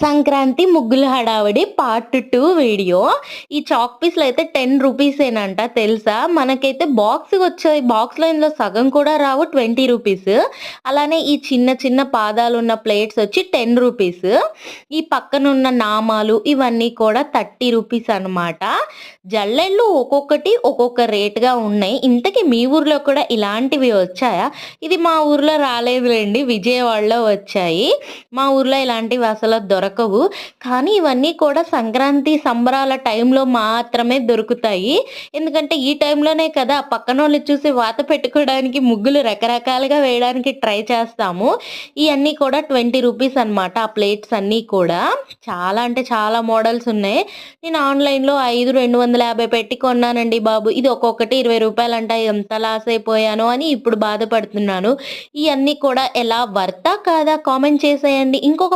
సంక్రాంతి ముగ్గుల హడావిడి part two video ఈ చాక్ పీస్లు అయితే టెన్ రూపీసేనంట తెలుసా? మనకైతే బాక్స్ వచ్చాయి. బాక్స్లో ఇందులో సగం కూడా రావు ట్వంటీ రూపీస్ అలానే ఈ చిన్న చిన్న పాదాలు ఉన్న ప్లేట్స్ వచ్చి టెన్ రూపీస్ ఈ పక్కన ఉన్న నామాలు ఇవన్నీ కూడా థర్టీ రూపీస్ అన్నమాట. జల్లెళ్ళు ఒక్కొక్కటి ఒక్కొక్క రేట్గా ఉన్నాయి. ఇంతకీ మీ ఊర్లో కూడా ఇలాంటివి వచ్చాయా? ఇది మా ఊర్లో రాలేదులేండి విజయవాడలో వచ్చాయి. మా ఊర్లో ఇలాంటివి అసలు దొరకవు. కానీ ఇవన్నీ కూడా సంక్రాంతి సంబరాల టైంలో మాత్రమే దొరుకుతాయి. ఎందుకంటే ఈ టైంలోనే కదా పక్కన వాళ్ళు చూసి వాత పెట్టుకోవడానికి ముగ్గులు రకరకాలుగా వేయడానికి ట్రై చేస్తాము. ఇవన్నీ కూడా ట్వంటీ రూపీస్ అన్నమాట ఆ ప్లేట్స్ అన్నీ కూడా. చాలా అంటే చాలా మోడల్స్ ఉన్నాయి. నేను ఆన్లైన్లో ఐదు రెండు వందల యాభై పెట్టి కొన్నానండి బాబు. ఇది ఒక్కొక్కటి ఇరవై రూపాయలు అంట ఎంత లాస్ అయిపోయాను అని ఇప్పుడు బాధపడుతున్నాను. ఇవన్నీ కూడా ఎలా వర్తా కాదా కామెంట్ చేసేయండి. ఇంకొక